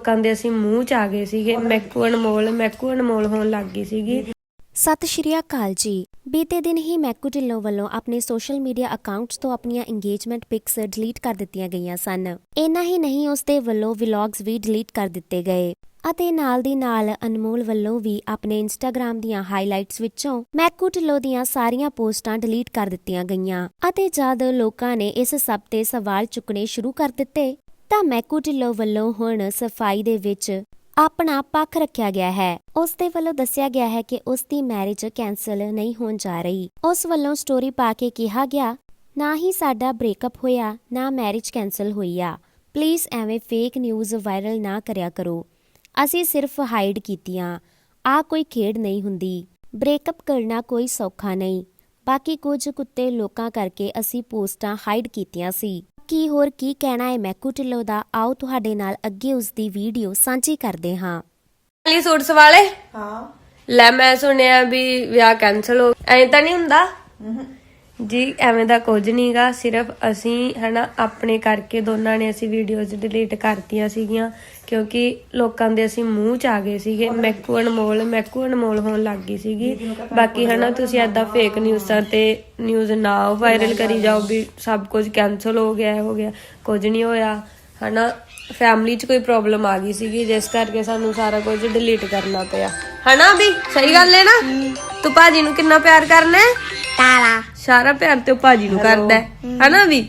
ਲੋਕਾਂ ਦੇ ਅਸੀਂ ਮੂੰਹ ਚ ਆ ਗਏ ਸੀਗੇ ਮੈਕੂ ਅਨਮੋਲ ਮੈਕੂ ਅਨਮੋਲ ਹੋਣ ਲੱਗ ਗਈ ਸੀਗੀ। ਸਤਿ ਸ਼੍ਰੀ ਅਕਾਲ ਜੀ। ਬੀਤੇ ਦਿਨ ਹੀ ਮੈਕੂ ਢਿੱਲੋਂ ਵੱਲੋਂ ਆਪਣੇ ਸੋਸ਼ਲ ਮੀਡੀਆ ਅਕਾਊਂਟਸ ਤੋਂ ਆਪਣੀਆਂ ਇੰਗੇਜਮੈਂਟ ਪਿਕਸ ਡਿਲੀਟ ਕਰ ਦਿੱਤੀਆਂ ਗਈਆਂ ਸਨ। ਇੰਨਾ ਹੀ ਨਹੀਂ ਉਸ ਦੇ ਵੱਲੋਂ ਵਲੌਗਸ ਵੀ ਡਿਲੀਟ ਕਰ ਦਿੱਤੇ ਗਏ। ਅਤੇ ਨਾਲ ਦੀ ਨਾਲ ਅਨਮੋਲ ਵੱਲੋਂ ਵੀ ਆਪਣੇ ਇੰਸਟਾਗ੍ਰam ਦੀਆਂ ਹਾਈਲਾਈਟਸ ਵਿੱਚੋਂ ਮੈਕੂ ਢਿੱਲੋਂ ਦੀਆਂ ਸਾਰੀਆਂ ਪੋਸਟਾਂ ਡਿਲੀਟ ਕਰ ਦਿੱਤੀਆਂ ਗਈਆਂ। ਅਤੇ ਜਦ ਲੋਕਾਂ ਨੇ ਇਸ ਸਭ ਤੇ ਸਵਾਲ ਚੁੱਕਣੇ ਸ਼ੁਰੂ ਕਰ ਦਿੱਤੇ ਤਾਂ ਮੈਕੂ ਢਿੱਲੋਂ ਵੱਲੋਂ ਹੁਣ ਸਫ਼ਾਈ ਦੇ ਵਿੱਚ ਆਪਣਾ ਪੱਖ ਰੱਖਿਆ ਗਿਆ ਹੈ। ਉਸ ਦੇ ਵੱਲੋਂ ਦੱਸਿਆ ਗਿਆ ਹੈ ਕਿ ਉਸ ਦੀ ਮੈਰਿਜ ਕੈਨਸਲ ਨਹੀਂ ਹੋਣ ਜਾ ਰਹੀ। ਉਸ ਵੱਲੋਂ ਸਟੋਰੀ ਪਾ ਕੇ ਕਿਹਾ ਗਿਆ, ਨਾ ਹੀ ਸਾਡਾ ਬ੍ਰੇਕਅਪ ਹੋਇਆ, ਨਾ ਮੈਰਿਜ ਕੈਨਸਲ ਹੋਈ ਆ। ਪਲੀਜ਼ ਐਵੇਂ ਫੇਕ ਨਿਊਜ਼ ਵਾਇਰਲ ਨਾ ਕਰਿਆ ਕਰੋ। ਅਸੀਂ ਸਿਰਫ ਹਾਈਡ ਕੀਤੀਆਂ। ਆ ਕੋਈ ਖੇਡ ਨਹੀਂ ਹੁੰਦੀ। ਬ੍ਰੇਕਅਪ ਕਰਨਾ ਕੋਈ ਸੌਖਾ ਨਹੀਂ। ਬਾਕੀ ਕੁਝ ਕੁੱਤੇ ਲੋਕਾਂ ਕਰਕੇ ਅਸੀਂ ਪੋਸਟਾਂ ਹਾਈਡ ਕੀਤੀਆਂ ਸੀ। ਕੀ ਹੋਰ ਕੀ ਕਹਿਣਾ ਹੈ ਮੈਕੂ ਢਿੱਲੋਂ ਦਾ? ਆਓ ਤੁਹਾਡੇ ਨਾਲ ਅੱਗੇ ਉਸ ਦੀ ਵੀਡੀਓ ਸਾਂਝੀ ਕਰਦੇ ਹਾਂ। ਲਈ ਸੂਟ ਸਵਾਲੇ? ਹਾਂ। ਲੈ ਮੈਂ ਸੁਣਿਆ ਵੀ ਵਿਆਹ ਕੈਨਸਲ ਹੋ ਐਂ ਤਾਂ ਨਹੀਂ ਹੁੰਦਾ? ਜੀ ਐਵੇਂ ਦਾ ਕੁਝ ਨਹੀਂਗਾ ਸਿਰਫ ਅਸੀਂ ਹਨਾ ਆਪਣੇ ਕਰਕੇ ਦੋਨਾਂ ਨੇ ਅਸੀਂ ਵੀਡੀਓਜ਼ ਡਿਲੀਟ ਕਰਤੀਆਂ ਸੀਗੀਆਂ ਕਿਉਂਕਿ ਲੋਕਾਂ ਦੇ ਅਸੀਂ ਮੂੰਹ ਚ ਆ ਗਏ ਸੀਗੇ ਮੈਕੂ ਅਨਮੋਲ ਮੈਕੂ ਅਨਮੋਲ ਹੋਣ ਲੱਗ ਗਈ ਸੀਗੀ। ਬਾਕੀ ਹਨਾ ਤੁਸੀਂ ਐਦਾਂ ਫੇਕ ਨਿਊਜ਼ਾਂ ਤੇ ਨਿਊਜ਼ ਨਾ ਵਾਇਰਲ ਕਰੀ ਜਾਓ ਵੀ ਸਭ ਕੁਝ ਕੈਨਸਲ ਹੋ ਗਿਆ ਹੋ ਗਿਆ ਕੁਝ ਨਹੀਂ ਹੋਇਆ। ਹਨਾ ਫੈਮਿਲੀ 'ਚ ਕੋਈ ਪ੍ਰੋਬਲਮ ਆ ਗਈ ਸੀਗੀ ਜਿਸ ਕਰਕੇ ਸਾਨੂੰ ਸਾਰਾ ਕੁਝ ਡਿਲੀਟ ਕਰਨਾ ਪਿਆ। ਹਨਾ ਵੀ ਸਹੀ ਗੱਲ ਹੈ ਨਾ? ਤੂੰ ਭਾਜੀ ਨੂੰ ਕਿੰਨਾ ਪਿਆਰ ਕਰਨਾ ਹੈ? ਤਾਲਾ। ਸਾਰਾ ਪਿਆਰ ਤੇ ਉਹ ਭਾਜੀ ਨੂੰ ਕਰਦਾ ਹੈ। ਹਨਾ ਵੀ?